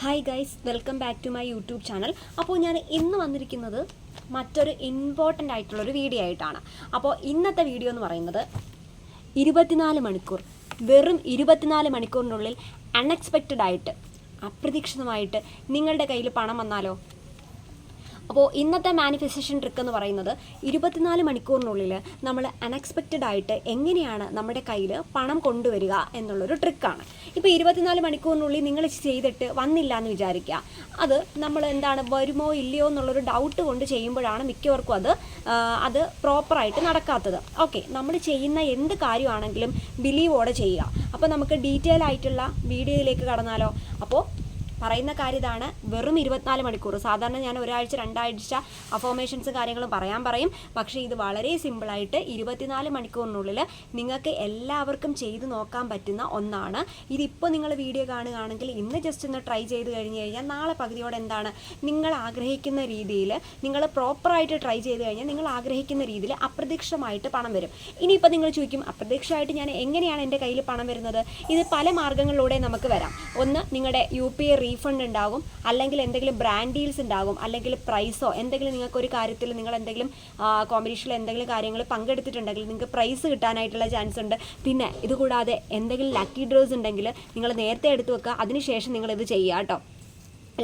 Hi guys welcome back to my YouTube channel അപ്പോൾ ഞാൻ ഇന്ന് വന്നിരിക്കുന്നത് മറ്റൊരു ഇമ്പോർട്ടന്റ് ആയിട്ടുള്ളൊരു വീഡിയോ ആയിട്ടാണ്. അപ്പോൾ ഇന്നത്തെ വീഡിയോ എന്ന് പറയുന്നത് ഇരുപത്തിനാല് മണിക്കൂർ വെറും ഇരുപത്തിനാല് മണിക്കൂറിനുള്ളിൽ അൺഎക്സ്പെക്റ്റഡ് ആയിട്ട് അപ്രതീക്ഷിതമായിട്ട് നിങ്ങളുടെ കയ്യിൽ പണം വന്നാലോ? അപ്പോൾ ഇന്നത്തെ മാനിഫെസ്റ്റേഷൻ ട്രിക്ക് എന്ന് പറയുന്നത് ഇരുപത്തിനാല് മണിക്കൂറിനുള്ളിൽ നമ്മൾ അൺഎക്സ്പെക്റ്റഡ് ആയിട്ട് എങ്ങനെയാണ് നമ്മുടെ കയ്യിൽ പണം കൊണ്ടുവരിക എന്നുള്ളൊരു ട്രിക്കാണ് ഇപ്പോൾ ഇരുപത്തിനാല് മണിക്കൂറിനുള്ളിൽ നിങ്ങൾ ചെയ്തിട്ട് വന്നില്ല എന്ന് വിചാരിക്കുക. അത് നമ്മൾ എന്താണ് വരുമോ ഇല്ലയോ എന്നുള്ളൊരു ഡൗട്ട് കൊണ്ട് ചെയ്യുമ്പോഴാണ് മിക്കവർക്കും അത് അത് പ്രോപ്പറായിട്ട് നടക്കാത്തത്. ഓക്കെ നമ്മൾ ചെയ്യുന്ന എന്ത് കാര്യമാണെങ്കിലും ബിലീവോടെ ചെയ്യുക. അപ്പോൾ നമുക്ക് ഡീറ്റെയിൽ ആയിട്ടുള്ള വീഡിയോയിലേക്ക് കടന്നാലോ? അപ്പോൾ പറയുന്ന കാര്യം ഇതാണ് വെറും ഇരുപത്തിനാല് മണിക്കൂർ. സാധാരണ ഞാൻ ഒരാഴ്ച രണ്ടാഴ്ച അഫോമേഷൻസ് കാര്യങ്ങളും പറയാൻ പറയും. പക്ഷേ ഇത് വളരെ സിമ്പിളായിട്ട് ഇരുപത്തിനാല് മണിക്കൂറിനുള്ളിൽ നിങ്ങൾക്ക് എല്ലാവർക്കും ചെയ്തു നോക്കാൻ പറ്റുന്ന ഒന്നാണ്. ഇതിപ്പോൾ നിങ്ങൾ വീഡിയോ കാണുകയാണെങ്കിൽ ഇന്ന് ജസ്റ്റ് ഒന്ന് ട്രൈ ചെയ്ത് കഴിഞ്ഞ് കഴിഞ്ഞാൽ നാളെ പകുതിയോടെ എന്താണ്? നിങ്ങൾ ആഗ്രഹിക്കുന്ന രീതിയിൽ നിങ്ങൾ പ്രോപ്പറായിട്ട് ട്രൈ ചെയ്ത് കഴിഞ്ഞാൽ നിങ്ങൾ ആഗ്രഹിക്കുന്ന രീതിയിൽ അപ്രതീക്ഷിതമായിട്ട് പണം വരും. ഇനിയിപ്പോൾ നിങ്ങൾ ചോദിക്കും അപ്രതീക്ഷിതമായിട്ട് ഞാൻ എങ്ങനെയാണ് എന്റെ കയ്യിൽ പണം വരുന്നത്? ഇത് പല മാർഗങ്ങളിലൂടെ നമുക്ക് വരാം. ഒന്ന് നിങ്ങളുടെ യു പി ഐ റീഫണ്ട് ഉണ്ടാകും അല്ലെങ്കിൽ എന്തെങ്കിലും ബ്രാൻഡ് ഡീൽസ് ഉണ്ടാകും അല്ലെങ്കിൽ പ്രൈസോ എന്തെങ്കിലും നിങ്ങൾക്ക് ഒരു കാര്യത്തിൽ നിങ്ങൾ എന്തെങ്കിലും കോമ്പറ്റീഷനിൽ എന്തെങ്കിലും കാര്യങ്ങൾ പങ്കെടുത്തിട്ടുണ്ടെങ്കിൽ നിങ്ങൾക്ക് പ്രൈസ് കിട്ടാനായിട്ടുള്ള ചാൻസ് ഉണ്ട്. പിന്നെ ഇതുകൂടാതെ എന്തെങ്കിലും ലക്കി ഡ്രോസ് ഉണ്ടെങ്കിൽ നിങ്ങൾ നേരത്തെ എടുത്തു വെക്കുക അതിനുശേഷം നിങ്ങൾ ഇത് ചെയ്യുക കേട്ടോ.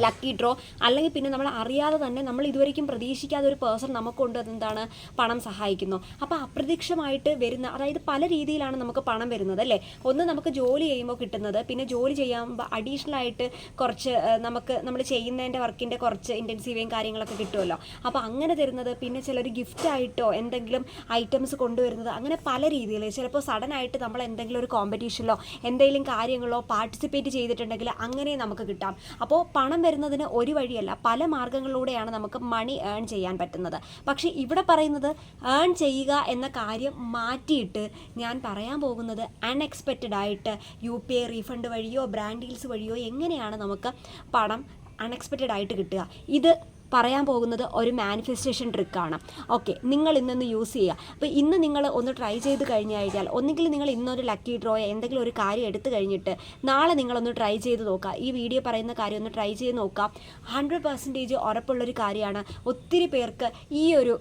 ലക്കി ഡ്രോ അല്ലെങ്കിൽ പിന്നെ നമ്മൾ അറിയാതെ തന്നെ നമ്മൾ ഇതുവരെയും പ്രതീക്ഷിക്കാതെ ഒരു പേഴ്സൺ നമുക്ക് കൊണ്ട് എന്താണ് പണം സഹായിക്കുന്നു. അപ്പോൾ അപ്രതീക്ഷമായിട്ട് വരുന്ന അതായത് പല രീതിയിലാണ് നമുക്ക് പണം വരുന്നത് അല്ലേ? ഒന്ന് നമുക്ക് ജോലി ചെയ്യുമ്പോൾ കിട്ടുന്നത് പിന്നെ ജോലി ചെയ്യുമ്പോൾ അഡീഷണൽ ആയിട്ട് കുറച്ച് നമുക്ക് നമ്മൾ ചെയ്യുന്നതിന്റെ വർക്കിന്റെ കുറച്ച് ഇന്റൻസീവയും കാര്യങ്ങളൊക്കെ കിട്ടുമല്ലോ അപ്പോൾ അങ്ങനെ തരുന്നത് പിന്നെ ചിലർ ഗിഫ്റ്റ് ആയിട്ടോ എന്തെങ്കിലും ഐറ്റംസ് കൊണ്ടുവരുന്നത് അങ്ങനെ പല രീതിയിൽ. ചിലപ്പോൾ സഡൻ ആയിട്ട് നമ്മൾ എന്തെങ്കിലും ഒരു കോമ്പറ്റീഷനിലോ എന്തെങ്കിലും കാര്യങ്ങളോ പാർട്ടിസിപ്പേറ്റ് ചെയ്തിട്ടുണ്ടെങ്കിൽ അങ്ങനെ നമുക്ക് കിട്ടാം. അപ്പോൾ പണം വരുന്നതിന് ഒരു വഴിയല്ല. പല മാർഗങ്ങളിലൂടെയാണ് നമുക്ക് മണി ഏൺ ചെയ്യാൻ പറ്റുന്നത്. പക്ഷേ ഇവിടെ പറയുന്നത് ഏൺ ചെയ്യുക എന്ന കാര്യം മാറ്റിയിട്ട് ഞാൻ പറയാൻ പോകുന്നത് അൺഎക്സ്പെക്റ്റഡ് ആയിട്ട് യു പി ഐ റീഫണ്ട് വഴിയോ ബ്രാൻഡ് ഡീൽസ് വഴിയോ എങ്ങനെയാണ് നമുക്ക് പണം അൺഎക്സ്പെക്റ്റഡ് ആയിട്ട് കിട്ടുക? ഇത് പറയാൻ പോകുന്നത് ഒരു മാനിഫെസ്റ്റേഷൻ ട്രിക്കാണ് ഓക്കെ നിങ്ങൾ ഇന്നൊന്ന് യൂസ് ചെയ്യുക. അപ്പോൾ ഇന്ന് നിങ്ങൾ ഒന്ന് ട്രൈ ചെയ്ത് കഴിഞ്ഞ് കഴിഞ്ഞാൽ ഒന്നുകിൽ നിങ്ങൾ ഇന്നൊരു ലക്കി ഡ്രോയോ എന്തെങ്കിലും ഒരു കാര്യം എടുത്തു കഴിഞ്ഞിട്ട് നാളെ നിങ്ങളൊന്ന് ട്രൈ ചെയ്ത് നോക്കുക. ഈ വീഡിയോ പറയുന്ന കാര്യം ഒന്ന് ട്രൈ ചെയ്ത് നോക്കുക. ഹൺഡ്രഡ് പെർസെന്റേജ് ഉറപ്പുള്ളൊരു കാര്യമാണ്. ഒത്തിരി പേർക്ക് ഈ ഒരു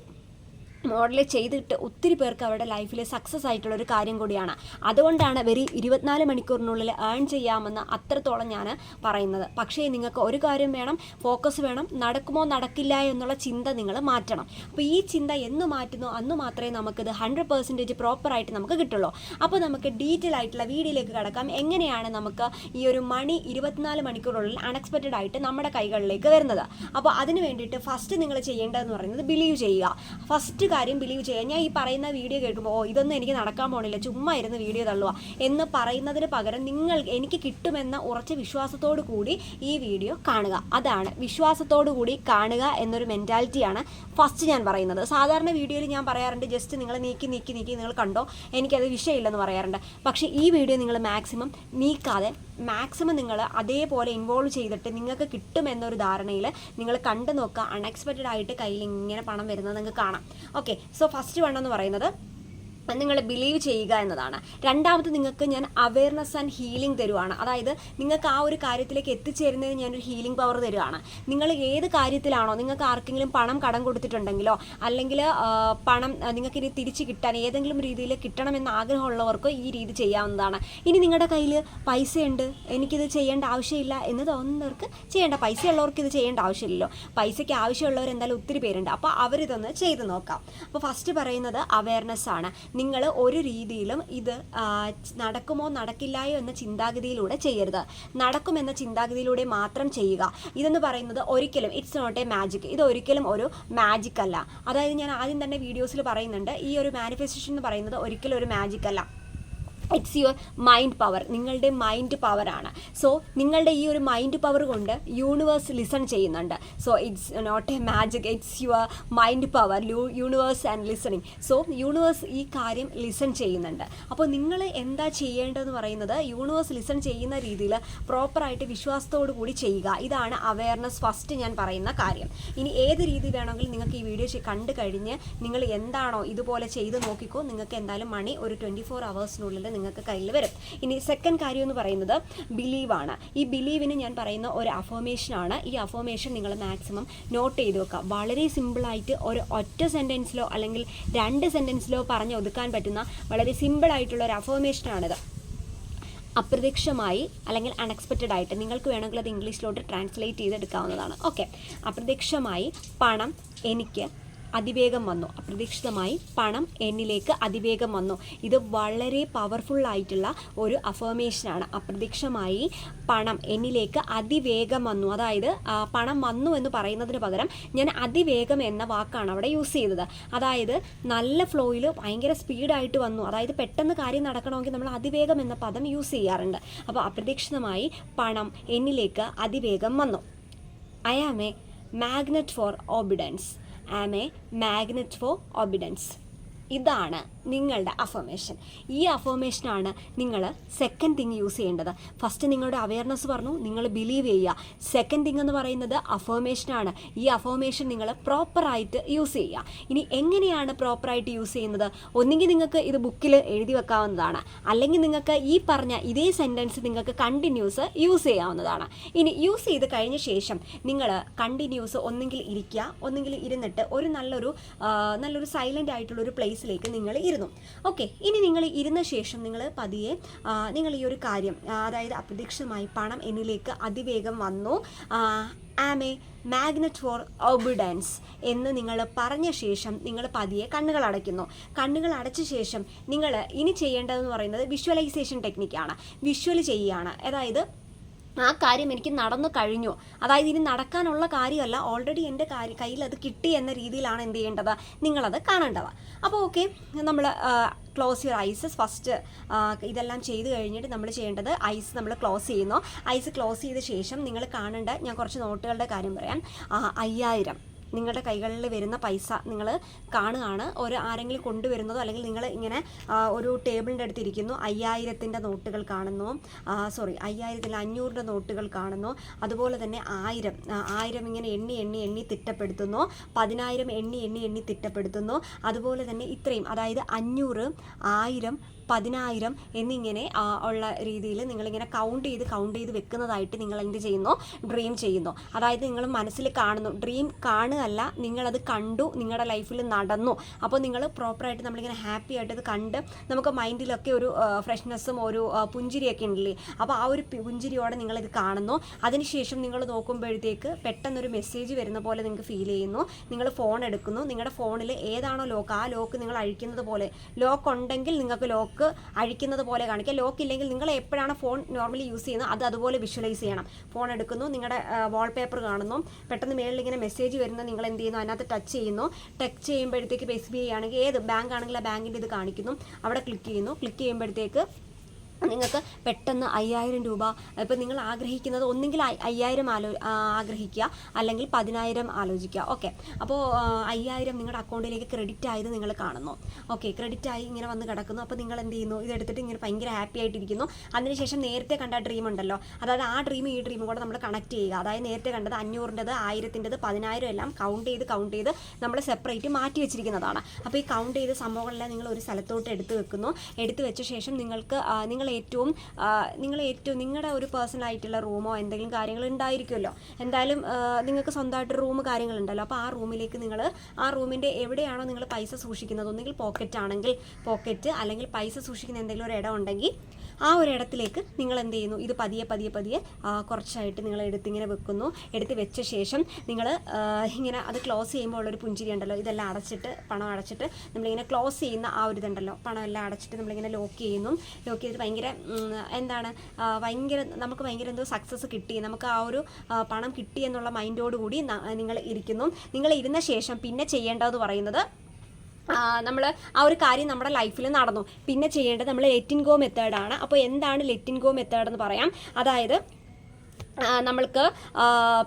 മോഡൽ ചെയ്തിട്ട് ഒത്തിരി പേർക്ക് അവരുടെ ലൈഫിൽ സക്സസ് ആയിട്ടുള്ള ഒരു കാര്യം കൂടിയാണ്. അതുകൊണ്ടാണ് വെറി ഇരുപത്തിനാല് മണിക്കൂറിനുള്ളിൽ ഏൺ ചെയ്യാമെന്ന് അത്രത്തോളം ഞാൻ പറയുന്നത്. പക്ഷേ നിങ്ങൾക്ക് ഒരു കാര്യം വേണം ഫോക്കസ് വേണം നടക്കുമോ നടക്കില്ല എന്നുള്ള ചിന്ത നിങ്ങൾ മാറ്റണം. അപ്പോൾ ഈ ചിന്ത എന്ന് മാറ്റുന്നു അന്ന് മാത്രമേ നമുക്കിത് ഹൺഡ്രഡ് പെർസെന്റേജ് പ്രോപ്പറായിട്ട് നമുക്ക് കിട്ടുള്ളൂ. അപ്പോൾ നമുക്ക് ഡീറ്റെയിൽ ആയിട്ടുള്ള വീഡിയോയിലേക്ക് കടക്കാം. എങ്ങനെയാണ് നമുക്ക് ഈ ഒരു മണി ഇരുപത്തിനാല് മണിക്കൂറുള്ളിൽ അൺഎക്സ്പെക്റ്റഡ് ആയിട്ട് നമ്മുടെ കൈകളിലേക്ക് വരുന്നത്? അപ്പോൾ അതിന് വേണ്ടിയിട്ട് ഫസ്റ്റ് നിങ്ങൾ ചെയ്യേണ്ടതെന്ന് പറയുന്നത് ബിലീവ് ചെയ്യുക. ഫസ്റ്റ് കാര്യം ബിലീവ് ചെയ്യുക ഞാൻ ഈ പറയുന്ന വീഡിയോ കേൾക്കുമ്പോൾ ഓ ഇതൊന്നും എനിക്ക് നടക്കാൻ പോണില്ല. ചുമ്മാ ഇരുന്ന് വീഡിയോ തള്ളുക എന്ന് പറയുന്നതിന് പകരം നിങ്ങൾ എനിക്ക് കിട്ടുമെന്ന ഉറച്ച വിശ്വാസത്തോടു കൂടി ഈ വീഡിയോ കാണുക. അതാണ് വിശ്വാസത്തോടു കൂടി കാണുക എന്നൊരു മെന്റാലിറ്റിയാണ് ഫസ്റ്റ് ഞാൻ പറയുന്നത്. സാധാരണ വീഡിയോയിൽ ഞാൻ പറയാറുണ്ട് ജസ്റ്റ് നിങ്ങൾ നീക്കി നീക്കി നീക്കി നിങ്ങൾ കണ്ടോ? എനിക്കത് വിഷയമില്ലെന്ന് പറയാറുണ്ട്. പക്ഷേ ഈ വീഡിയോ നിങ്ങൾ മാക്സിമം നീക്കാതെ മാക്സിമം നിങ്ങൾ അതേപോലെ ഇൻവോൾവ് ചെയ്തിട്ട് നിങ്ങൾക്ക് കിട്ടുമെന്നൊരു ധാരണയിൽ നിങ്ങൾ കണ്ടു നോക്കുക അൺഎക്സ്പെക്റ്റഡ് ആയിട്ട് കയ്യിൽ ഇങ്ങനെ പണം വരുന്നത് നിങ്ങൾക്ക് കാണാം. ഓക്കെ സോ ഫസ്റ്റ് വൺ എന്ന് പറയുന്നത് നിങ്ങൾ ബിലീവ് ചെയ്യുക എന്നതാണ്. രണ്ടാമത് നിങ്ങൾക്ക് ഞാൻ അവയർനെസ് ആൻഡ് ഹീലിംഗ് തരുവാണ്. അതായത് നിങ്ങൾക്ക് ആ ഒരു കാര്യത്തിലേക്ക് എത്തിച്ചേരുന്നതിന് ഞാനൊരു ഹീലിംഗ് പവർ തരുവാണ്. നിങ്ങൾ ഏത് കാര്യത്തിലാണോ നിങ്ങൾക്ക് ആർക്കെങ്കിലും പണം കടം കൊടുത്തിട്ടുണ്ടെങ്കിലോ അല്ലെങ്കിൽ പണം നിങ്ങൾക്ക് ഇനി തിരിച്ച് കിട്ടാൻ ഏതെങ്കിലും രീതിയിൽ കിട്ടണമെന്ന് ആഗ്രഹമുള്ളവർക്ക് ഈ രീതി ചെയ്യാവുന്നതാണ്. ഇനി നിങ്ങളുടെ കയ്യിൽ പൈസയുണ്ട് എനിക്കിത് ചെയ്യേണ്ട ആവശ്യമില്ല എന്ന് തോന്നുന്നവർക്ക് ചെയ്യേണ്ട. പൈസ ഉള്ളവർക്ക് ഇത് ചെയ്യേണ്ട ആവശ്യമില്ലല്ലോ. പൈസയ്ക്ക് ആവശ്യമുള്ളവർ എന്തായാലും ഒത്തിരി പേരുണ്ട്. അപ്പോൾ അവരിതൊന്ന് ചെയ്ത് നോക്കാം. അപ്പോൾ ഫസ്റ്റ് പറയുന്നത് അവയർനെസ് ആണ്. നിങ്ങൾ ഒരു രീതിയിലും ഇത് നടക്കുമോ നടക്കില്ലായോ എന്ന ചിന്താഗതിയിലൂടെ ചെയ്യരുത്. നടക്കുമെന്ന ചിന്താഗതിയിലൂടെ മാത്രം ചെയ്യുക. ഇതെന്ന് പറയുന്നത് ഒരിക്കലും ഇറ്റ്സ് നോട്ട് എ മാജിക് ഇത് ഒരിക്കലും ഒരു മാജിക് അല്ല. അതായത് ഞാൻ ആദ്യം തന്നെ വീഡിയോസിൽ പറയുന്നുണ്ട് ഈ ഒരു മാനിഫെസ്റ്റേഷൻ എന്ന് പറയുന്നത് ഒരിക്കലും ഒരു മാജിക് അല്ല. ഇറ്റ്സ് യുവർ മൈൻഡ് പവർ നിങ്ങളുടെ മൈൻഡ് പവറാണ് സോ നിങ്ങളുടെ ഈ ഒരു മൈൻഡ് പവർ കൊണ്ട് യൂണിവേഴ്സ് ലിസൺ ചെയ്യുന്നുണ്ട്. So it's not a magic it's your mind power universe and listening so universe ഈ കാര്യം ലിസൺ ചെയ്യുന്നുണ്ട്. അപ്പോൾ നിങ്ങൾ എന്താ ചെയ്യേണ്ടതെന്ന് പറയുന്നത് യൂണിവേഴ്സ് ലിസൺ ചെയ്യുന്ന രീതിയിൽ പ്രോപ്പറായിട്ട് വിശ്വാസത്തോടു കൂടി ചെയ്യുക. ഇതാണ് അവയർനെസ് ഫസ്റ്റ് ഞാൻ പറയുന്ന കാര്യം. ഇനി ഏത് രീതി വേണമെങ്കിലും നിങ്ങൾക്ക് ഈ വീഡിയോ കണ്ടു കഴിഞ്ഞ് നിങ്ങൾ എന്താണോ ഇതുപോലെ ചെയ്ത് നോക്കിക്കോ. നിങ്ങൾക്ക് എന്തായാലും മണി ഒരു ട്വന്റി ഫോർ അവേഴ്സിനുള്ളിൽ നിങ്ങൾക്ക് കയ്യിൽ വരും. ഇനി സെക്കൻഡ് കാര്യം എന്ന് പറയുന്നത് ബിലീവാണ് ഈ ബിലീവിന് ഞാൻ പറയുന്ന ഒരു അഫോമേഷനാണ് ഈ അഫോമേഷൻ നിങ്ങൾ മാക്സിമം നോട്ട് ചെയ്ത് വെക്കുക. വളരെ സിമ്പിളായിട്ട് ഒരു ഒറ്റ സെന്റൻസിലോ അല്ലെങ്കിൽ രണ്ട് സെന്റൻസിലോ പറഞ്ഞ് ഒതുക്കാൻ പറ്റുന്ന വളരെ സിമ്പിളായിട്ടുള്ള ഒരു അഫോമേഷനാണിത് അപ്രത്യക്ഷമായി അല്ലെങ്കിൽ അൺഎക്സ്പെക്റ്റഡ് ആയിട്ട് നിങ്ങൾക്ക് വേണമെങ്കിൽ അത് ഇംഗ്ലീഷിലോട്ട് ട്രാൻസ്ലേറ്റ് ചെയ്തെടുക്കാവുന്നതാണ്. ഓക്കെ അപ്രത്യക്ഷമായി പണം എനിക്ക് അതിവേഗം വന്നു. അപ്രതീക്ഷിതമായി പണം എന്നിലേക്ക് അതിവേഗം വന്നു. ഇത് വളരെ പവർഫുൾ ആയിട്ടുള്ള ഒരു അഫർമേഷനാണ് അപ്രതീക്ഷമായി പണം എന്നിലേക്ക് അതിവേഗം വന്നു. അതായത് പണം വന്നു എന്ന് പറയുന്നതിന് പകരം ഞാൻ അതിവേഗം എന്ന വാക്കാണ് അവിടെ യൂസ് ചെയ്തത്. അതായത് നല്ല ഫ്ലോയിൽ ഭയങ്കര സ്പീഡായിട്ട് വന്നു. അതായത് പെട്ടെന്ന് കാര്യം നടക്കണമെങ്കിൽ നമ്മൾ അതിവേഗം എന്ന പദം യൂസ് ചെയ്യാറുണ്ട്. അപ്പോൾ അപ്രതീക്ഷിതമായി പണം എന്നിലേക്ക് അതിവേഗം വന്നു. I am a magnet for abundance am a magnet for abundance ഇതാണ് നിങ്ങളുടെ അഫർമേഷൻ ഈ അഫർമേഷനാണ് നിങ്ങൾ സെക്കൻഡ് തിങ് യൂസ് ചെയ്യേണ്ടത്. ഫസ്റ്റ് നിങ്ങളുടെ അവയർനെസ് പറഞ്ഞു നിങ്ങൾ ബിലീവ് ചെയ്യുക. സെക്കൻഡ് തിങ് എന്ന് പറയുന്നത് അഫർമേഷനാണ് ഈ അഫർമേഷൻ നിങ്ങൾ പ്രോപ്പറായിട്ട് യൂസ് ചെയ്യുക. ഇനി എങ്ങനെയാണ് പ്രോപ്പറായിട്ട് യൂസ് ചെയ്യുന്നത്? ഒന്നുകിൽ നിങ്ങൾക്ക് ഇത് ബുക്കിൽ എഴുതി വെക്കാവുന്നതാണ്. അല്ലെങ്കിൽ നിങ്ങൾക്ക് ഈ പറഞ്ഞ ഇതേ സെന്റൻസ് നിങ്ങൾക്ക് കണ്ടിന്യൂസ് യൂസ് ചെയ്യാവുന്നതാണ്. ഇനി യൂസ് ചെയ്ത് കഴിഞ്ഞ ശേഷം നിങ്ങൾ കണ്ടിന്യൂസ് ഒന്നുകിൽ ഇരിക്കുക ഒന്നുകിൽ ഇരുന്നിട്ട് ഒരു നല്ലൊരു നല്ലൊരു സൈലന്റ് ആയിട്ടുള്ള ഒരു പ്ലേസിലേക്ക് നിങ്ങൾ ഇരുന്നു ഓക്കെ ഇനി നിങ്ങൾ ഇരുന്ന ശേഷം നിങ്ങൾ പതിയെ നിങ്ങൾ ഈ ഒരു കാര്യം അതായത് അപ്രതീക്ഷിതമായി പണം എന്നിലേക്ക് അതിവേഗം വന്നു. Am a magnet for abundance എന്ന് നിങ്ങൾ പറഞ്ഞ ശേഷം നിങ്ങൾ പതിയെ കണ്ണുകൾ അടയ്ക്കുന്നു. കണ്ണുകൾ അടച്ച ശേഷം നിങ്ങൾ ഇനി ചെയ്യേണ്ടതെന്ന് പറയുന്നത് വിഷ്വലൈസേഷൻ ടെക്നിക്കാണ് വിഷ്വൽ ചെയ്യുകയാണ്. അതായത് ആ കാര്യം എനിക്ക് നടന്നു കഴിഞ്ഞു. അതായത് ഇനി നടക്കാനുള്ള കാര്യമല്ല ഓൾറെഡി എന്റെ കാര്യം കയ്യിൽ അത് കിട്ടി എന്ന രീതിയിലാണ് എന്ത് ചെയ്യേണ്ടത്? നിങ്ങളത് കാണേണ്ടത്. അപ്പോൾ ഓക്കെ നമ്മൾ ക്ലോസ് യുവർ ഐസസ് ഫസ്റ്റ് ഇതെല്ലാം ചെയ്ത് കഴിഞ്ഞിട്ട് നമ്മൾ ചെയ്യേണ്ടത് ഐസ് നമ്മൾ ക്ലോസ് ചെയ്യുന്നു. ഐസ് ക്ലോസ് ചെയ്ത ശേഷം നിങ്ങൾ കാണേണ്ട ഞാൻ കുറച്ച് നോട്ടുകളുടെ കാര്യം പറയാം. അയ്യായിരം. നിങ്ങളുടെ കൈകളിൽ വരുന്ന പൈസ നിങ്ങൾ കാണുകയാണ്. ഒരു ആരെങ്കിലും കൊണ്ടുവരുന്നതോ അല്ലെങ്കിൽ നിങ്ങൾ ഇങ്ങനെ ഒരു ടേബിളിന്റെ അടുത്ത് ഇരിക്കുന്നു അയ്യായിരത്തിന്റെ നോട്ടുകൾ കാണുന്നു സോറി അയ്യായിരത്തിൽ അഞ്ഞൂറിന്റെ നോട്ടുകൾ കാണുന്നു അതുപോലെ തന്നെ ആയിരം ആയിരം ഇങ്ങനെ എണ്ണി എണ്ണി എണ്ണി തിട്ടപ്പെടുത്തുന്നു പതിനായിരം എണ്ണി എണ്ണി എണ്ണി തിട്ടപ്പെടുത്തുന്നു അതുപോലെ തന്നെ ഇത്രയും അതായത് അഞ്ഞൂറ് ആയിരം പതിനായിരം എന്നിങ്ങനെ ഉള്ള രീതിയിൽ നിങ്ങളിങ്ങനെ കൗണ്ട് ചെയ്ത് കൗണ്ട് ചെയ്ത് വെക്കുന്നതായിട്ട് നിങ്ങൾ എന്ത് ചെയ്യുന്നു? ഡ്രീം ചെയ്യുന്നു. അതായത് നിങ്ങൾ മനസ്സിൽ കാണുന്നു. ഡ്രീം കാണുകയല്ല നിങ്ങളത് കണ്ടു നിങ്ങളുടെ ലൈഫിൽ നടന്നു. അപ്പോൾ നിങ്ങൾ പ്രോപ്പറായിട്ട് നമ്മളിങ്ങനെ ഹാപ്പി ആയിട്ട് ഇത് കണ്ട് നമുക്ക് മൈൻഡിലൊക്കെ ഒരു ഫ്രഷ്നെസ്സും ഒരു പുഞ്ചിരിയൊക്കെ ഉണ്ടല്ലേ? അപ്പോൾ ആ ഒരു പുഞ്ചിരിയോടെ നിങ്ങളിത് കാണുന്നു. അതിനുശേഷം നിങ്ങൾ നോക്കുമ്പോഴത്തേക്ക് പെട്ടെന്നൊരു മെസ്സേജ് വരുന്ന പോലെ നിങ്ങൾക്ക് ഫീൽ ചെയ്യുന്നു. നിങ്ങൾ ഫോൺ എടുക്കുന്നു. നിങ്ങളുടെ ഫോണിൽ ഏതാണോ ലോക്ക് ആ ലോക്ക് നിങ്ങൾ അഴിക്കുന്നത് പോലെ ലോക്ക് ഉണ്ടെങ്കിൽ നിങ്ങൾക്ക് ലോക്ക് അഴിക്കുന്നത് പോലെ കാണിക്കുക. ലോക്ക് ഇല്ലെങ്കിൽ നിങ്ങൾ എപ്പോഴാണ് ഫോൺ നോർമലി യൂസ് ചെയ്യുന്നത്? അത് അതുപോലെ വിഷ്വലൈസ് ചെയ്യണം. ഫോൺ എടുക്കുന്നു നിങ്ങളുടെ വാൾപേപ്പർ കാണുന്നു. പെട്ടെന്ന് മേളിൽ ഇങ്ങനെ മെസ്സേജ് വരുന്നത് നിങ്ങൾ എന്ത് ചെയ്യുന്നു? അതിനകത്ത് ടച്ച് ചെയ്യുന്നു. ടച്ച് ചെയ്യുമ്പോഴത്തേക്ക് എസ് ബി ഐ ആണെങ്കിൽ ഏത് ബാങ്ക് ആണെങ്കിൽ ആ ബാങ്കിന്റെ ഇത് കാണിക്കുന്നു. അവിടെ ക്ലിക്ക് ചെയ്യുന്നു. ക്ലിക്ക് ചെയ്യുമ്പോഴത്തേക്ക് നിങ്ങൾക്ക് പെട്ടെന്ന് അയ്യായിരം രൂപ ഇപ്പം നിങ്ങൾ ആഗ്രഹിക്കുന്നത് ഒന്നെങ്കിൽ അയ്- അയ്യായിരം ആലോ ആഗ്രഹിക്കുക അല്ലെങ്കിൽ പതിനായിരം ആലോചിക്കുക. ഓക്കെ. അപ്പോൾ അയ്യായിരം നിങ്ങളുടെ അക്കൗണ്ടിലേക്ക് ക്രെഡിറ്റ് ആയത് നിങ്ങൾ കാണുന്നു. ഓക്കെ ക്രെഡിറ്റ് ആയി ഇങ്ങനെ വന്ന് കിടക്കുന്നു. അപ്പോൾ നിങ്ങൾ എന്ത് ചെയ്യുന്നു? ഇതെടുത്തിട്ട് ഇങ്ങനെ ഭയങ്കര ഹാപ്പി ആയിട്ടിരിക്കുന്നു. അതിനുശേഷം നേരത്തെ കണ്ട ഡ്രീം ഉണ്ടല്ലോ. അതായത് ആ ഡ്രീം ഈ ഡ്രീം കൂടെ നമ്മൾ കണക്ട് ചെയ്യുക. അതായത് നേരത്തെ കണ്ടത് അഞ്ഞൂറിന്റെത് ആയിരത്തിന്റെത് പതിനായിരം എല്ലാം കൗണ്ട് ചെയ്ത് കൗണ്ട് ചെയ്ത് നമ്മൾ സെപ്പറേറ്റ് മാറ്റി വെച്ചിരിക്കുന്നതാണ്. അപ്പോൾ ഈ കൗണ്ട് ചെയ്ത് സംഭവങ്ങളെല്ലാം നിങ്ങൾ ഒരു സ്ഥലത്തോട്ട് എടുത്ത് വെക്കുന്നു. എടുത്ത് വെച്ച ശേഷം നിങ്ങൾക്ക് ആ, ഏറ്റവും നിങ്ങൾ ഏറ്റവും നിങ്ങളുടെ ഒരു പേഴ്സണൽ ആയിട്ടുള്ള റൂമോ എന്തെങ്കിലും കാര്യങ്ങൾ ഉണ്ടായിരിക്കുമല്ലോ എന്തായാലും നിങ്ങൾക്ക് സ്വന്തമായിട്ട് റൂം കാര്യങ്ങളുണ്ടല്ലോ. അപ്പോൾ ആ റൂമിലേക്ക് നിങ്ങൾ ആ റൂമിന്റെ എവിടെയാണോ നിങ്ങൾ പൈസ സൂക്ഷിക്കുന്നത് ഒന്നുകിൽ പോക്കറ്റ് ആണെങ്കിൽ പോക്കറ്റ് അല്ലെങ്കിൽ പൈസ സൂക്ഷിക്കുന്ന എന്തെങ്കിലും ഒരു ഇടം ഉണ്ടെങ്കിൽ ആ ഒരു ഇടത്തിലേക്ക് നിങ്ങൾ എന്ത് ചെയ്യുന്നു? ഇത് പതിയെ പതിയെ പതിയെ കുറച്ചായിട്ട് നിങ്ങൾ എടുത്തിങ്ങനെ വെക്കുന്നു. എടുത്ത് വെച്ച ശേഷം നിങ്ങൾ ഇങ്ങനെ അത് ക്ലോസ് ചെയ്യുമ്പോൾ ഉള്ളൊരു പുഞ്ചിരി ഉണ്ടല്ലോ ഇതെല്ലാം അടച്ചിട്ട് പണം അടച്ചിട്ട് നമ്മളിങ്ങനെ ക്ലോസ് ചെയ്യുന്ന ആ ഒരു ഇതുണ്ടല്ലോ പണം എല്ലാം അടച്ചിട്ട് നമ്മളിങ്ങനെ ലോക്ക് ചെയ്യുന്നു. ലോക്ക് ചെയ്തിട്ട് ഭയങ്കര എന്താണ് ഭയങ്കര നമുക്ക് ഭയങ്കര എന്തോ സക്സസ് കിട്ടി. നമുക്ക് ആ ഒരു പണം കിട്ടി എന്നുള്ള മൈൻഡോടുകൂടി നിങ്ങൾ ഇരിക്കുന്നു. നിങ്ങൾ ഇരുന്ന ശേഷം പിന്നെ ചെയ്യേണ്ടതെന്ന് പറയുന്നത് നമ്മൾ ആ ഒരു കാര്യം നമ്മുടെ ലൈഫിൽ നടന്നു. പിന്നെ ചെയ്യേണ്ടത് നമ്മൾ ലെറ്റിൻ ഗോ മെത്തേഡാണ് അപ്പോൾ എന്താണ് ലെറ്റിൻ ഗോ മെത്തേഡ് എന്ന് പറയാം. അതായത് നമ്മൾക്ക്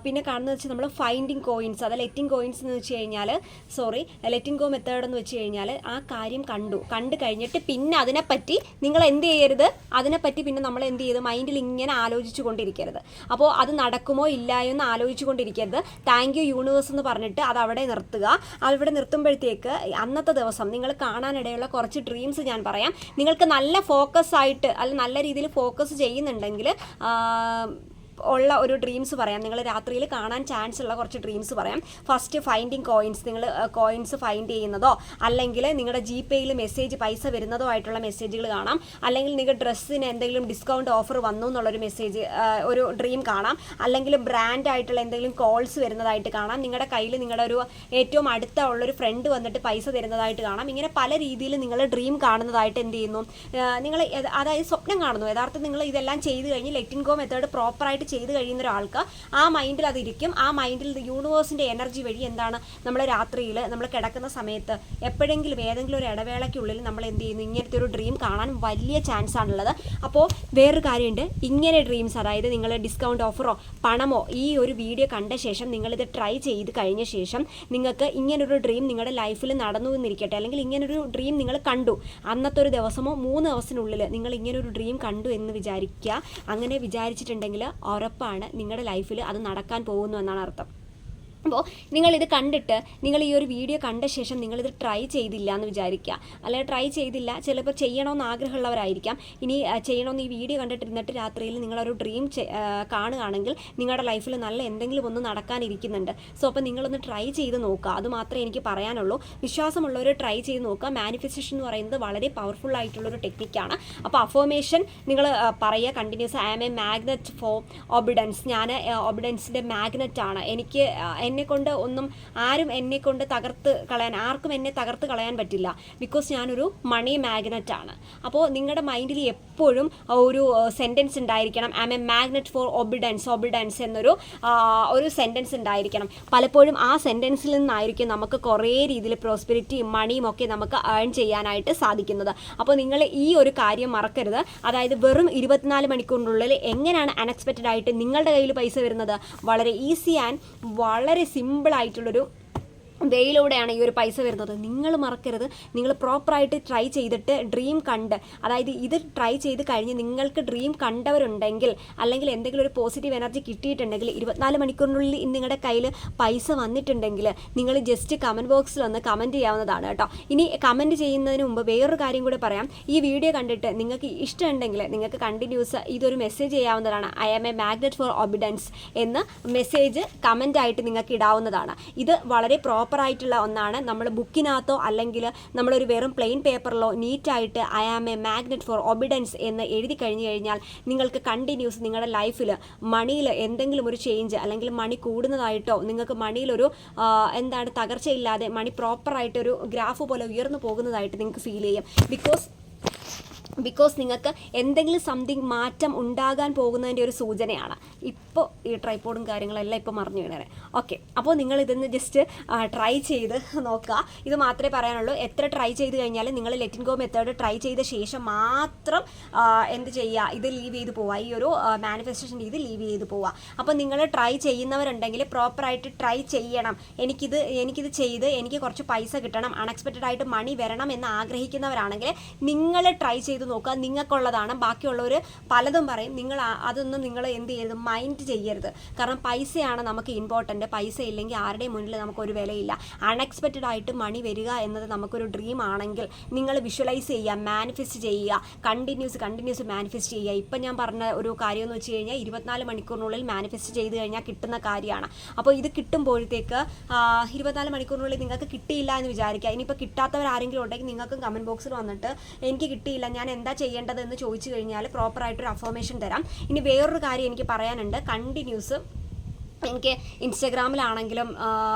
പിന്നെ കാണുന്നത് വെച്ചാൽ നമ്മൾ ഫൈൻഡിങ് കോയിൻസ് അത് ലെറ്റിംഗ് കോയിൻസ് എന്ന് വെച്ച് കഴിഞ്ഞാൽ സോറി ലെറ്റിംഗ് ഗോ മെത്തേഡ് എന്ന് വെച്ച് കഴിഞ്ഞാൽ ആ കാര്യം കണ്ടു. കണ്ടു കഴിഞ്ഞിട്ട് പിന്നെ അതിനെപ്പറ്റി നിങ്ങൾ എന്ത് ചെയ്യരുത്? അതിനെപ്പറ്റി പിന്നെ നമ്മൾ എന്ത് ചെയ്ത്? മൈൻഡിൽ ഇങ്ങനെ ആലോചിച്ചു കൊണ്ടിരിക്കരുത്. അപ്പോൾ അത് നടക്കുമോ ഇല്ലായോ എന്ന് ആലോചിച്ചു കൊണ്ടിരിക്കരുത്. താങ്ക് യു യൂണിവേഴ്സ് എന്ന് പറഞ്ഞിട്ട് അത് അവിടെ നിർത്തുക. അവിടെ നിർത്തുമ്പോഴത്തേക്ക് അന്നത്തെ ദിവസം നിങ്ങൾ കാണാനിടയുള്ള കുറച്ച് ഡ്രീംസ് ഞാൻ പറയാം. നിങ്ങൾക്ക് നല്ല ഫോക്കസ് ആയിട്ട് അല്ല നല്ല രീതിയിൽ ഫോക്കസ് ചെയ്യുന്നുണ്ടെങ്കിൽ ഉള്ള ഒരു ഡ്രീംസ് പറയാം. നിങ്ങൾ രാത്രിയിൽ കാണാൻ ചാൻസ് ഉള്ള കുറച്ച് ഡ്രീംസ് പറയാം. ഫസ്റ്റ് ഫൈൻഡിങ് കോയിൻസ് നിങ്ങൾ കോയിൻസ് ഫൈൻഡ് ചെയ്യുന്നതോ അല്ലെങ്കിൽ നിങ്ങളുടെ ജി പേയിൽ മെസ്സേജ് പൈസ വരുന്നതോ ആയിട്ടുള്ള മെസ്സേജുകൾ കാണാം. അല്ലെങ്കിൽ നിങ്ങളുടെ ഡ്രസ്സിന് എന്തെങ്കിലും ഡിസ്കൗണ്ട് ഓഫർ വന്നു എന്നുള്ളൊരു മെസ്സേജ് ഒരു ഡ്രീം കാണാം. അല്ലെങ്കിൽ ബ്രാൻഡ് ആയിട്ടുള്ള എന്തെങ്കിലും കോൾസ് വരുന്നതായിട്ട് കാണാം. നിങ്ങളുടെ കയ്യിൽ നിങ്ങളുടെ ഒരു ഏറ്റവും അടുത്ത ഉള്ളൊരു ഫ്രണ്ട് വന്നിട്ട് പൈസ തരുന്നതായിട്ട് കാണാം. ഇങ്ങനെ പല രീതിയിൽ നിങ്ങൾ ഡ്രീം കാണുന്നതായിട്ട് എന്ത് ചെയ്യുന്നു? നിങ്ങൾ അതായത് സ്വപ്നം കാണുന്നു. യഥാർത്ഥം നിങ്ങൾ ഇതെല്ലാം ചെയ്ത് കഴിഞ്ഞ് ലെറ്റിൻ ഗോ മെത്തേഡ് പ്രോപ്പറായിട്ട് ചെയ്ത് കഴിയുന്ന ഒരാൾക്ക് ആ മൈൻഡിൽ അതിരിക്കും. ആ മൈൻഡിൽ യൂണിവേഴ്സിന്റെ എനർജി വഴി എന്താണ് നമ്മൾ രാത്രിയിൽ നമ്മൾ കിടക്കുന്ന സമയത്ത് എപ്പോഴെങ്കിലും ഏതെങ്കിലും ഒരു ഇടവേളയ്ക്കുള്ളിൽ നമ്മൾ എന്ത് ചെയ്യുന്നു? ഇങ്ങനത്തെ ഒരു ഡ്രീം കാണാൻ വലിയ ചാൻസ് ആണുള്ളത്. അപ്പോൾ വേറൊരു കാര്യമുണ്ട്. ഇങ്ങനെ ഡ്രീംസ് അതായത് നിങ്ങൾ ഡിസ്കൗണ്ട് ഓഫറോ പണമോ ഈ ഒരു വീഡിയോ കണ്ട ശേഷം നിങ്ങളിത് ട്രൈ ചെയ്ത് കഴിഞ്ഞ ശേഷം നിങ്ങൾക്ക് ഇങ്ങനൊരു ഡ്രീം നിങ്ങളുടെ ലൈഫിൽ നടന്നു എന്നിരിക്കട്ടെ. അല്ലെങ്കിൽ ഇങ്ങനൊരു ഡ്രീം നിങ്ങൾ കണ്ടു. അന്നത്തെ ഒരു ദിവസമോ മൂന്ന് ദിവസത്തിനുള്ളിൽ നിങ്ങൾ ഇങ്ങനൊരു ഡ്രീം കണ്ടു എന്ന് വിചാരിക്കുക. അങ്ങനെ വിചാരിച്ചിട്ടുണ്ടെങ്കിൽ ഉറപ്പാണ് നിങ്ങളുടെ ലൈഫിൽ അത് നടക്കാൻ പോകുന്നു എന്നാണ് അർത്ഥം. അപ്പോൾ നിങ്ങളിത് കണ്ടിട്ട് നിങ്ങൾ ഈ ഒരു വീഡിയോ കണ്ട ശേഷം നിങ്ങളിത് ട്രൈ ചെയ്തില്ല എന്ന് വിചാരിക്കുക. അല്ലെങ്കിൽ ട്രൈ ചെയ്തില്ല ചിലപ്പോൾ ചെയ്യണമെന്ന് ആഗ്രഹമുള്ളവരായിരിക്കാം. ഇനി ചെയ്യണമെന്ന് ഈ വീഡിയോ കണ്ടിട്ടിരുന്നിട്ട് രാത്രിയിൽ നിങ്ങളൊരു ഡ്രീം കാണുകയാണെങ്കിൽ നിങ്ങളുടെ ലൈഫിൽ നല്ല എന്തെങ്കിലും ഒന്ന് നടക്കാനിരിക്കുന്നുണ്ട്. സോ അപ്പോൾ നിങ്ങളൊന്ന് ട്രൈ ചെയ്ത് നോക്കുക. അത് മാത്രമേ എനിക്ക് പറയാനുള്ളൂ. വിശ്വാസമുള്ളവർ ട്രൈ ചെയ്ത് നോക്കുക. മാനിഫെസ്റ്റേഷൻ എന്ന് പറയുന്നത് വളരെ പവർഫുൾ ആയിട്ടുള്ളൊരു ടെക്നിക്കാണ് അപ്പോൾ അഫോമേഷൻ നിങ്ങൾ പറയുക continuous I am a magnet for abundance ഞാൻ ഒബിഡൻസിന്റെ മാഗ്നറ്റ് ആണ്. എനിക്ക് എന്നെ കൊണ്ട് ഒന്നും ആരും എന്നെ കൊണ്ട് തകർത്ത് കളയാൻ ആർക്കും എന്നെ തകർത്ത് കളയാൻ പറ്റില്ല. ബിക്കോസ് ഞാനൊരു മണി മാഗ്നറ്റ് ആണ്. അപ്പോൾ നിങ്ങളുടെ മൈൻഡിൽ എപ്പോഴും ഒരു സെന്റൻസ് ഉണ്ടായിരിക്കണം. I am a magnet for abundance abundance എന്നൊരു ഒരു സെന്റൻസ് ഉണ്ടായിരിക്കണം. പലപ്പോഴും ആ സെന്റൻസിൽ നിന്നായിരിക്കും നമുക്ക് കുറേ രീതിയിൽ പ്രോസ്പെരിറ്റിയും മണിയും ഒക്കെ നമുക്ക് ഏൺ ചെയ്യാനായിട്ട് സാധിക്കുന്നത്. അപ്പോൾ നിങ്ങൾ ഈ ഒരു കാര്യം മറക്കരുത്. അതായത് വെറും ഇരുപത്തിനാല് മണിക്കൂറിനുള്ളിൽ എങ്ങനെയാണ് അൺഎക്സ്പെക്റ്റഡ് ആയിട്ട് നിങ്ങളുടെ കയ്യിൽ പൈസ വരുന്നത്? വളരെ ഈസി ആൻഡ് വളരെ സിമ്പിൾ ആയിട്ടുള്ളൊരു വേയിലൂടെയാണ് ഈ ഒരു പൈസ വരുന്നത്. നിങ്ങൾ മറക്കരുത്. നിങ്ങൾ പ്രോപ്പറായിട്ട് ട്രൈ ചെയ്തിട്ട് ഡ്രീം കണ്ട് അതായത് ഇത് ട്രൈ ചെയ്ത് കഴിഞ്ഞ് നിങ്ങൾക്ക് ഡ്രീം കണ്ടവരുണ്ടെങ്കിൽ അല്ലെങ്കിൽ എന്തെങ്കിലും ഒരു പോസിറ്റീവ് എനർജി കിട്ടിയിട്ടുണ്ടെങ്കിൽ ഇരുപത്തിനാല് മണിക്കൂറിനുള്ളിൽ നിങ്ങളുടെ കയ്യിൽ പൈസ വന്നിട്ടുണ്ടെങ്കിൽ നിങ്ങൾ ജസ്റ്റ് കമന്റ് ബോക്സിൽ വന്ന് കമന്റ് ചെയ്യാവുന്നതാണ് കേട്ടോ. ഇനി കമന്റ് ചെയ്യുന്നതിന് മുമ്പ് വേറൊരു കാര്യം കൂടി പറയാം. ഈ വീഡിയോ കണ്ടിട്ട് നിങ്ങൾക്ക് ഇഷ്ടമുണ്ടെങ്കിൽ നിങ്ങൾക്ക് കണ്ടിന്യൂസ് ഇതൊരു മെസ്സേജ് ചെയ്യാവുന്നതാണ്. I am a magnet for abundance എന്ന് മെസ്സേജ് കമന്റ് ആയിട്ട് നിങ്ങൾക്ക് ഇടാവുന്നതാണ്. ഇത് വളരെ പ്രോപ്പർ ആയിട്ടുള്ള ഒന്നാണ്. നമ്മൾ ബുക്കിനകത്തോ അല്ലെങ്കിൽ നമ്മളൊരു വെറും പ്ലെയിൻ പേപ്പറിലോ നീറ്റായിട്ട് I am a magnet for abundance എന്ന് എഴുതി കഴിഞ്ഞു കഴിഞ്ഞാൽ നിങ്ങൾക്ക് കണ്ടിന്യൂസ് നിങ്ങളുടെ ലൈഫിൽ മണിയിൽ എന്തെങ്കിലും ഒരു ചേഞ്ച് അല്ലെങ്കിൽ മണി കൂടുന്നതായിട്ടോ നിങ്ങൾക്ക് മണിയിലൊരു എന്താണ് തകർച്ചയില്ലാതെ മണി പ്രോപ്പറായിട്ടൊരു ഗ്രാഫ് പോലെ ഉയർന്നു പോകുന്നതായിട്ട് നിങ്ങൾക്ക് ഫീൽ ചെയ്യും. ബിക്കോസ് ബിക്കോസ് നിങ്ങൾക്ക് എന്തെങ്കിലും സംതിങ് മാറ്റം ഉണ്ടാകാൻ പോകുന്നതിന്റെ ഒരു സൂചനയാണ്. ഇപ്പോൾ ഈ ട്രൈപ്പോഡും കാര്യങ്ങളെല്ലാം ഇപ്പോൾ മറിഞ്ഞു വീണേ ഓക്കെ അപ്പോൾ നിങ്ങൾ ഇതൊന്ന് ജസ്റ്റ് ട്രൈ ചെയ്ത് നോക്കുക. ഇത് മാത്രമേ പറയാനുള്ളൂ. എത്ര ട്രൈ ചെയ്ത് കഴിഞ്ഞാലും നിങ്ങൾ ലെറ്റിൻ ഗോ മെത്തേഡ് ട്രൈ ചെയ്ത ശേഷം മാത്രം എന്ത് ചെയ്യുക? ഇത് ലീവ് ചെയ്ത് പോവുക. ഈ ഒരു മാനിഫെസ്റ്റേഷൻ രീതി ലീവ് ചെയ്ത് പോവുക. അപ്പോൾ നിങ്ങൾ ട്രൈ ചെയ്യുന്നവരുണ്ടെങ്കിൽ പ്രോപ്പറായിട്ട് ട്രൈ ചെയ്യണം. എനിക്കിത് എനിക്കിത് ചെയ്ത് എനിക്ക് കുറച്ച് പൈസ കിട്ടണം. അൺഎക്സ്പെക്റ്റഡ് ആയിട്ട് മണി വരണം എന്ന് ആഗ്രഹിക്കുന്നവരാണെങ്കിൽ നിങ്ങൾ ട്രൈ ചെയ്ത് നോക്കുക. നിങ്ങൾക്കുള്ളതാണ്. ബാക്കിയുള്ളവർ പലതും പറയും. നിങ്ങൾ അതൊന്നും നിങ്ങൾ എന്ത് ചെയ്യരുത്. മൈൻഡ് ചെയ്യരുത്. കാരണം പൈസയാണ് നമുക്ക് ഇമ്പോർട്ടന്റ് പൈസ ഇല്ലെങ്കിൽ ആരുടെയും മുന്നിൽ നമുക്കൊരു വിലയില്ല. അൺഎക്സ്പെക്റ്റഡ് ആയിട്ട് മണി വരിക എന്നത് നമുക്കൊരു ഡ്രീം ആണെങ്കിൽ നിങ്ങൾ വിഷ്വലൈസ് ചെയ്യുക മാനിഫെസ്റ്റ് ചെയ്യുക കണ്ടിന്യൂസ് കണ്ടിന്യൂസ് മാനിഫെസ്റ്റ് ചെയ്യുക. ഇപ്പം ഞാൻ പറഞ്ഞ ഒരു കാര്യം എന്ന് വെച്ച് കഴിഞ്ഞാൽ ഇരുപത്തിനാല് മണിക്കൂറിനുള്ളിൽ മാനിഫെസ്റ്റ് ചെയ്ത് കഴിഞ്ഞാൽ കിട്ടുന്ന കാര്യമാണ്. അപ്പോൾ ഇത് കിട്ടുമ്പോഴത്തേക്ക് ഇരുപത്തിനാല് മണിക്കൂറിനുള്ളിൽ നിങ്ങൾക്ക് കിട്ടിയില്ല എന്ന് വിചാരിക്കുക. ഇനിയിപ്പോൾ കിട്ടാത്തവർ ആരെങ്കിലും ഉണ്ടെങ്കിൽ നിങ്ങൾക്കും കമന്റ് ബോക്സിൽ വന്നിട്ട് എനിക്ക് കിട്ടിയില്ല. ഞാൻ എന്താ ചെയ്യേണ്ടതെന്ന് ചോദിച്ചു കഴിഞ്ഞാൽ പ്രോപ്പറായിട്ടൊരു അഫോർമേഷൻ തരാം. ഇനി വേറൊരു കാര്യം എനിക്ക് പറയാനുണ്ട്. കണ്ടിന്യൂസ് എനിക്ക് ഇൻസ്റ്റഗ്രാമിലാണെങ്കിലും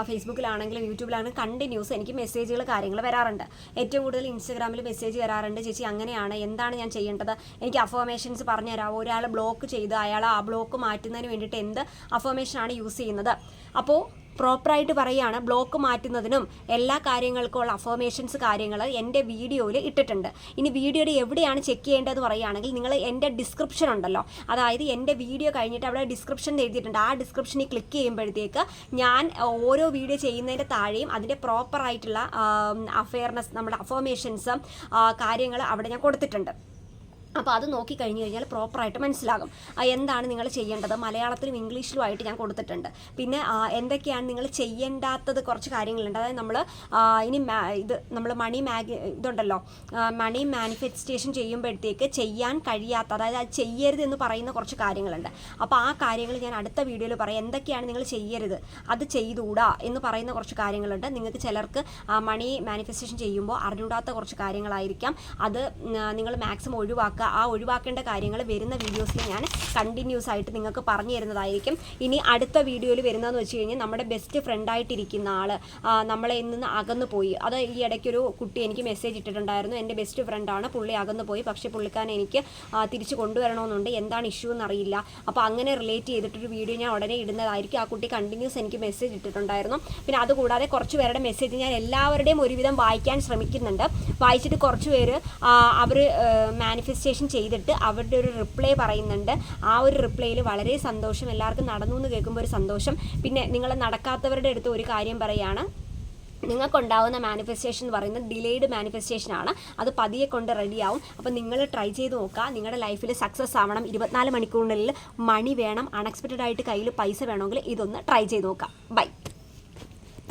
ഫേസ്ബുക്കിലാണെങ്കിലും യൂട്യൂബിലാണെങ്കിലും കണ്ടിന്യൂസ് എനിക്ക് മെസ്സേജുകൾ കാര്യങ്ങൾ വരാറുണ്ട്. ഏറ്റവും കൂടുതൽ ഇൻസ്റ്റഗ്രാമിൽ മെസ്സേജ് വരാറുണ്ട് ചേച്ചി അങ്ങനെയാണ് എന്താണ് ഞാൻ ചെയ്യേണ്ടത്? എനിക്ക് അഫോർമേഷൻസ് പറഞ്ഞു തരാമോ? ഒരാൾ ബ്ലോക്ക് ചെയ്ത് അയാൾ ആ ബ്ലോക്ക് മാറ്റുന്നതിന് വേണ്ടിയിട്ട് എന്ത് അഫോമേഷനാണ് യൂസ് ചെയ്യുന്നത്? അപ്പോൾ പ്രോപ്പറായിട്ട് പറയുകയാണ്. ബ്ലോക്ക് മാറ്റുന്നതിനും എല്ലാ കാര്യങ്ങൾക്കുമുള്ള അഫോമേഷൻസ് കാര്യങ്ങൾ എന്റെ വീഡിയോയിൽ ഇട്ടിട്ടുണ്ട്. ഇനി വീഡിയോയുടെ എവിടെയാണ് ചെക്ക് ചെയ്യേണ്ടത് പറയുകയാണെങ്കിൽ നിങ്ങൾ എന്റെ ഡിസ്ക്രിപ്ഷൻ ഉണ്ടല്ലോ. അതായത് എന്റെ വീഡിയോ കഴിഞ്ഞിട്ട് അവിടെ ഡിസ്ക്രിപ്ഷൻ എഴുതിയിട്ടുണ്ട്. ആ ഡിസ്ക്രിപ്ഷനിൽ ക്ലിക്ക് ചെയ്യുമ്പോഴത്തേക്ക് ഞാൻ ഓരോ വീഡിയോ ചെയ്യുന്നതിന്റെ താഴെയും അതിന്റെ പ്രോപ്പറായിട്ടുള്ള അഫെയർനെസ് നമ്മുടെ അഫോമേഷൻസ് കാര്യങ്ങൾ അവിടെ ഞാൻ കൊടുത്തിട്ടുണ്ട്. അപ്പോൾ അത് നോക്കി കഴിഞ്ഞ് കഴിഞ്ഞാൽ പ്രോപ്പറായിട്ട് മനസ്സിലാകും. എന്താണ് നിങ്ങൾ ചെയ്യേണ്ടത്? മലയാളത്തിലും ഇംഗ്ലീഷിലും ആയിട്ട് ഞാൻ കൊടുത്തിട്ടുണ്ട്. പിന്നെ എന്തൊക്കെയാണ് നിങ്ങൾ ചെയ്യേണ്ടാത്തത്? കുറച്ച് കാര്യങ്ങളുണ്ട്. അതായത് നമ്മൾ ഇനി ഇത് നമ്മൾ മണി മാഗ് ഇതുണ്ടല്ലോ. മണി മാനിഫെസ്റ്റേഷൻ ചെയ്യുമ്പോഴത്തേക്ക് ചെയ്യാൻ കഴിയാത്ത അതായത് അത് ചെയ്യരുത് എന്ന് പറയുന്ന കുറച്ച് കാര്യങ്ങളുണ്ട്. അപ്പോൾ ആ കാര്യങ്ങൾ ഞാൻ അടുത്ത വീഡിയോയിൽ പറയാം. എന്തൊക്കെയാണ് നിങ്ങൾ ചെയ്യരുത്? അത് ചെയ്തുകൂടാ എന്ന് പറയുന്ന കുറച്ച് കാര്യങ്ങളുണ്ട്. നിങ്ങൾക്ക് ചിലർക്ക് മണി മാനിഫെസ്റ്റേഷൻ ചെയ്യുമ്പോൾ അറിഞ്ഞൂടാത്ത കുറച്ച് കാര്യങ്ങളായിരിക്കാം. അത് നിങ്ങൾ മാക്സിമം ഒഴിവാക്കുക. ആ ഒഴിവാക്കേണ്ട കാര്യങ്ങൾ വരുന്ന വീഡിയോസിൽ ഞാൻ കണ്ടിന്യൂസ് ആയിട്ട് നിങ്ങൾക്ക് പറഞ്ഞു തരുന്നതായിരിക്കും. ഇനി അടുത്ത വീഡിയോയിൽ വരുന്നതെന്ന് വെച്ച് കഴിഞ്ഞാൽ നമ്മുടെ ബെസ്റ്റ് ഫ്രണ്ടായിട്ടിരിക്കുന്ന ആൾ നമ്മളെ നിന്ന് അകന്നു പോയി. അത് ഈ ഇടയ്ക്കൊരു കുട്ടി എനിക്ക് മെസ്സേജ് ഇട്ടിട്ടുണ്ടായിരുന്നു. എന്റെ ബെസ്റ്റ് ഫ്രണ്ടാണ് പുള്ളി അകന്നു പോയി. പക്ഷേ പുള്ളിക്കാരൻ എനിക്ക് തിരിച്ച് കൊണ്ടുവരണമെന്നുണ്ട്. എന്താണ് ഇഷ്യൂ എന്നറിയില്ല. അപ്പോൾ അങ്ങനെ റിലേറ്റ് ചെയ്തിട്ടൊരു വീഡിയോ ഞാൻ ഉടനെ ഇടുന്നതായിരിക്കും. ആ കുട്ടി കണ്ടിന്യൂസ് എനിക്ക് മെസ്സേജ് ഇട്ടിട്ടുണ്ടായിരുന്നു. പിന്നെ അതുകൂടാതെ കുറച്ച് പേരുടെ മെസ്സേജ് ഞാൻ എല്ലാവരുടെയും ഒരുവിധം വായിക്കാൻ ശ്രമിക്കുന്നുണ്ട്. വായിച്ചിട്ട് കുറച്ച് പേര് അവർ മാനിഫെസ്റ്റേഷൻ ചെയ്തിട്ട് അവരുടെ ഒരു റിപ്ലൈ പറയുന്നുണ്ട്. ആ ഒരു റിപ്ലൈയിൽ വളരെ സന്തോഷം. എല്ലാവർക്കും നടന്നു എന്ന് കേൾക്കുമ്പോൾ ഒരു സന്തോഷം. പിന്നെ നിങ്ങൾ നടക്കാത്തവരുടെ അടുത്ത് ഒരു കാര്യം പറയുകയാണ് നിങ്ങൾക്കുണ്ടാവുന്ന മാനിഫെസ്റ്റേഷൻ എന്ന് പറയുന്നത് ഡിലേഡ് മാനിഫെസ്റ്റേഷൻ ആണ്. അത് പതിയെ കൊണ്ട് റെഡിയാവും അപ്പോൾ നിങ്ങൾ ട്രൈ ചെയ്ത് നോക്കുക. നിങ്ങളുടെ ലൈഫിൽ സക്സസ് ആവണം. ഇരുപത്തിനാല് മണിക്കൂറിനുള്ളിൽ മണി വേണം. അൺഎക്സ്പെക്റ്റഡ് ആയിട്ട് കയ്യിൽ പൈസ വേണമെങ്കിൽ ഇതൊന്ന് ട്രൈ ചെയ്ത് നോക്കാം. ബൈ